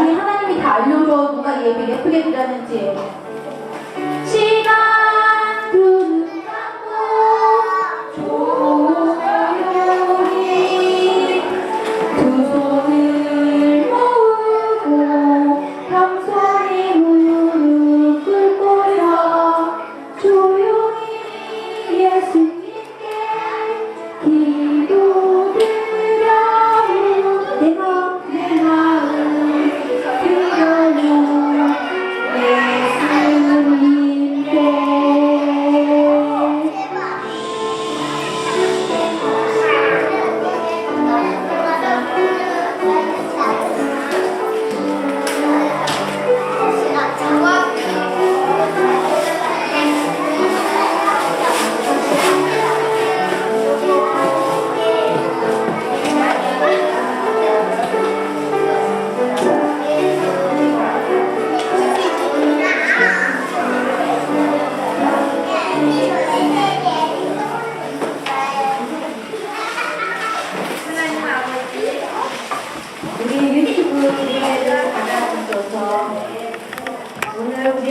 나중에 하나님이 다 알려줘 누가 예배 예쁘게 드렸는지. 시간 두눈 감고 조용히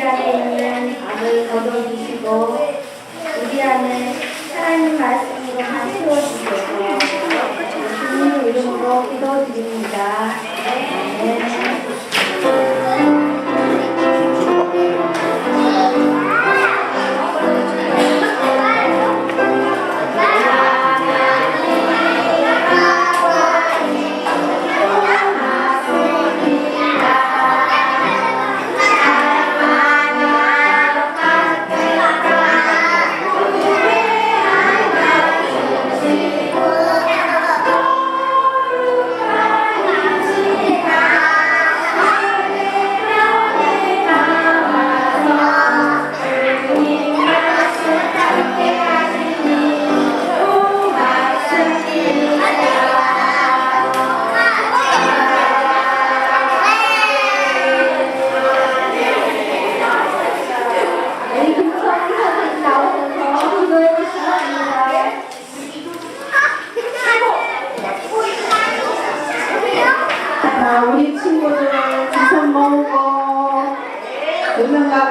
안에 있는 밤을 걷어주시고 우리 안에 하나님 말씀으로 다 채워주셔서 주님 이름으로 기도드립니다.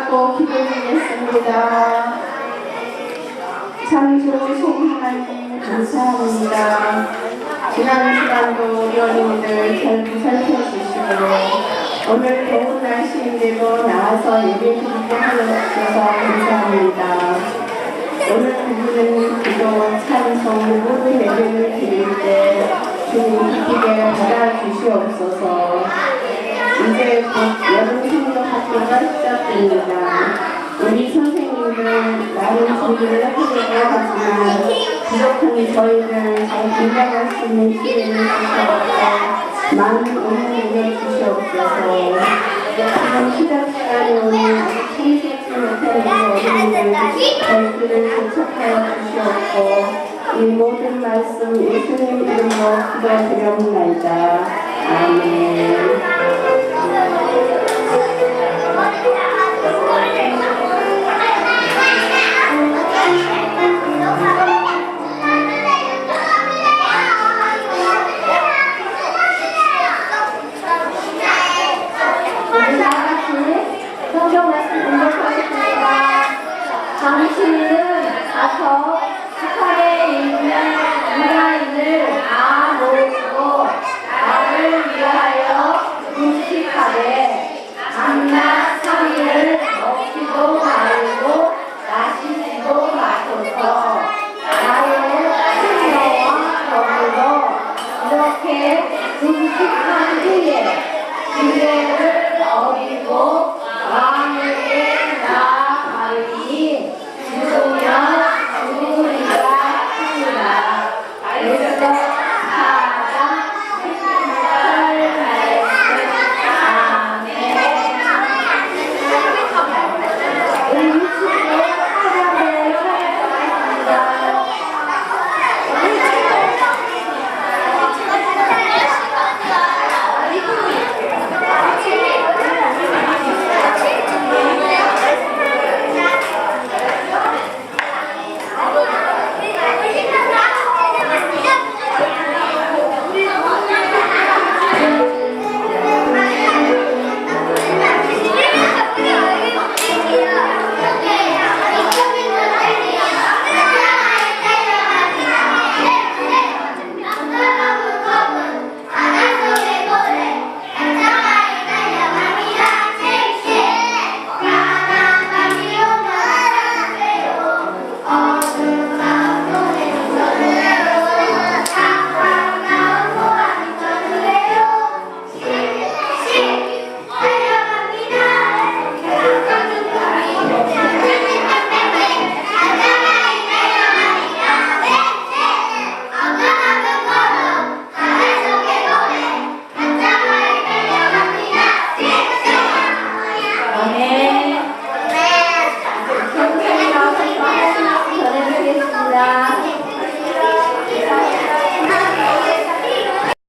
감고 기도드리겠습니다. 참 좋으신 하나님 감사합니다. 지난 시간도 어린이들 잘 살펴주시고 오늘 더운 날씨인데도 나와서 예배 드리게 하셔서 감사합니다. 오늘 부부는 기도, 찬송, 모든 예배를 드릴 때 주님 기쁘게 받아주시옵소서 이제 곧 여름 성경 학교가 시작됩니다. 우리 선생님들 많은 준비를 하려고 하지만 부족하니 저희를 잘 감당할 수 있는 기회를 주시옵소서 많은 응원을 주시옵소서 지금 시작 시간에 오는 참석지 못하는 어린이들 저희들을 도착하여 주시옵고 이 모든 말씀 예수님 이름으로 기도드려옵나이다. 아멘. 주셔서 나와, 더불어 이렇게 굵직한 후에